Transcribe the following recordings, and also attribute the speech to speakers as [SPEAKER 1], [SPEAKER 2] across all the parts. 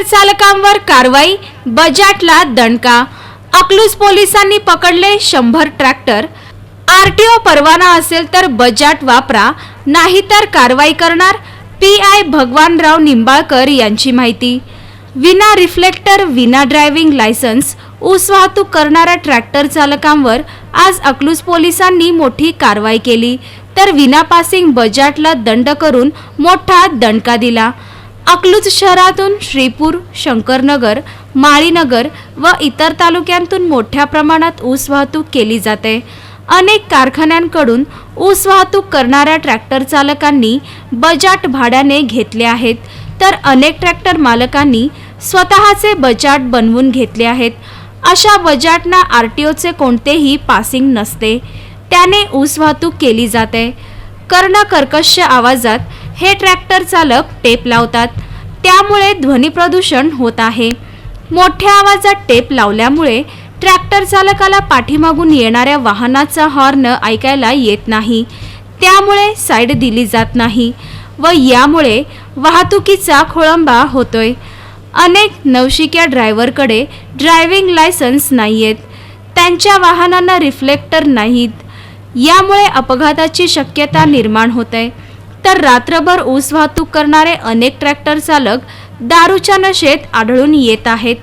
[SPEAKER 1] Tractor चालकांवर कारवाई बजाटला दणका. अकलूज पोलिसांनी पकडले शंभर ट्रॅक्टर. आरटीओ परवाना असेल तर बजाट वापरा नाहीतर कारवाई करणार पी आय भगवानराव निंबाळकर यांची माहिती. विना रिफ्लेक्टर विना ड्रायव्हिंग लायसन्स ऊस वाहतूक करणाऱ्या ट्रॅक्टर चालकांवर आज अकलूज पोलिसांनी मोठी कारवाई केली तर विना पासिंग बजाटला दंड करून मोठा दणका दिला. अकलूज शहरातून श्रीपूर शंकरनगर माळीनगर व इतर तालुक्यांतून मोठ्या प्रमाणात ऊस वाहतूक केली जाते. अनेक कारखान्यांकडून ऊस वाहतूक करणाऱ्या ट्रॅक्टर चालकांनी बजाट भाड्याने घेतले आहेत. तर अनेक ट्रॅक्टर मालकांनी स्वतःचे बजाट बनवून घेतले आहेत. अशा बजाटना आर टी ओचे कोणतेही पासिंग नसते. त्याने ऊस वाहतूक केली जाते. कर्ण कर्कश आवाजात हे ट्रॅक्टर चालक टेप लावतात. त्यामुळे ध्वनी प्रदूषण होत आहे. मोठ्या आवाजात टेप लावल्यामुळे ट्रॅक्टर चालकाला पाठीमागून येणाऱ्या वाहनाचा हॉर्न ऐकायला येत नाही. त्यामुळे साईड दिली जात नाही व यामुळे वाहतुकीचा खोळंबा होतोय. अनेक नवशिक्या ड्रायव्हरकडे ड्रायव्हिंग लायसन्स नाहीयेत. त्यांच्या वाहनांना रिफ्लेक्टर नाहीत. यामुळे अपघाताची शक्यता निर्माण होते तर रात्रभर ऊस वाहतूक करणारे अनेक ट्रॅक्टर चालक दारूच्या नशेत आढळून येत आहेत.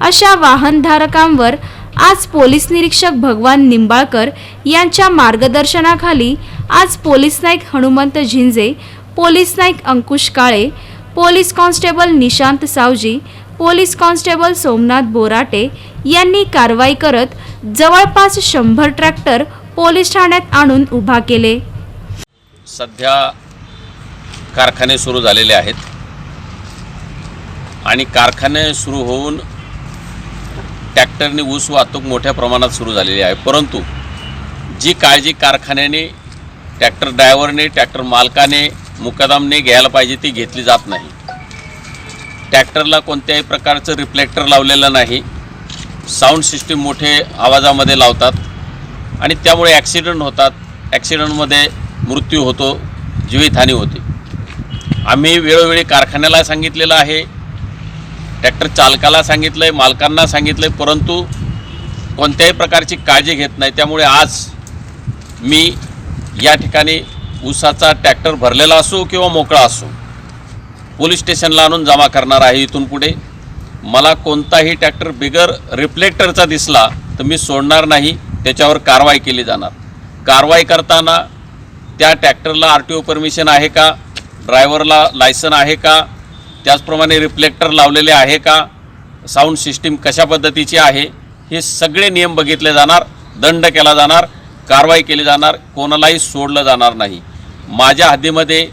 [SPEAKER 1] अशा वाहनधारकांवर आज पोलीस निरीक्षक भगवान निंबाळकर यांच्या मार्गदर्शनाखाली आज police Naik Hanumant Jhinje police Naik Ankush Kale police constable Nishant Savji police constable Somnath Borate यांनी कारवाई करत जवळपास शंभर ट्रॅक्टर पोलीस ठाण्यात आणून उभा केले.
[SPEAKER 2] सध्या कारखाने सुरू झालेले आहेत. आणि कारखाने सुरू होऊन ट्रॅक्टरने ऊस वाहतूक मोठ्या प्रमाणात सुरू झालेली आहे. परंतु जी काळजी कारखान्याने ट्रॅक्टर ड्रायव्हरने ट्रॅक्टर मालकाने मुकदामने घ्यायला पाहिजे ती घेतली जात नाही. ट्रॅक्टरला कोणत्याही प्रकारचं रिफ्लेक्टर लावलेलं नाही. साऊंड सिस्टीम मोठे आवाजामध्ये लावतात आणि त्यामुळे ॲक्सिडंट होतात. ॲक्सिडंटमध्ये मृत्यू होतो जीवितहानी होते. आम्ही वेळोवेळी कारखान्याला सांगितलेलं आहे ट्रॅक्टर चालकाला सांगितलं आहे मालकांना सांगितलं आहे परंतु कोणत्याही प्रकारची काळजी घेत नाही. त्यामुळे आज मी या ठिकाणी ऊसाचा ट्रॅक्टर भरलेला असो किंवा मोकळा असो पोलीस स्टेशनला आणून जमा करणार आहे इथून पुढे. मला कोणताही ट्रॅक्टर बिगर रिफ्लेक्टरचा दिसला तर मी सोडणार नाही त्याच्यावर कारवाई केली जाणार. कारवाई करताना त्या ट्रॅक्टरला आर टी ओ परमिशन आहे का? ड्रायव्हरला लायसन आहे का? त्याचप्रमाणे रिफ्लेक्टर लावलेले आहे का? साऊंड सिस्टीम कशा पद्धतीची आहे? हे सगळे नियम बघितले जाणार दंड केला जाणार कारवाई केली जाणार कोणालाही सोडलं जाणार नाही. माझ्या हद्दीमध्ये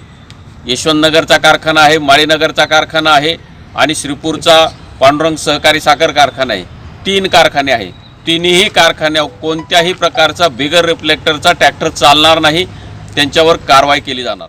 [SPEAKER 2] यशवंतनगरचा कारखाना आहे माळीनगरचा कारखाना आहे आणि श्रीपूरचा पांडुरंग सहकारी साखर कारखाना आहे. तीन कारखाने आहे तिन्ही कारखान्यावर कोणत्याही प्रकारचा बिगर रिफ्लेक्टरचा ट्रॅक्टर चालणार नाही. त्यांच्यावर कारवाई केली जाणार.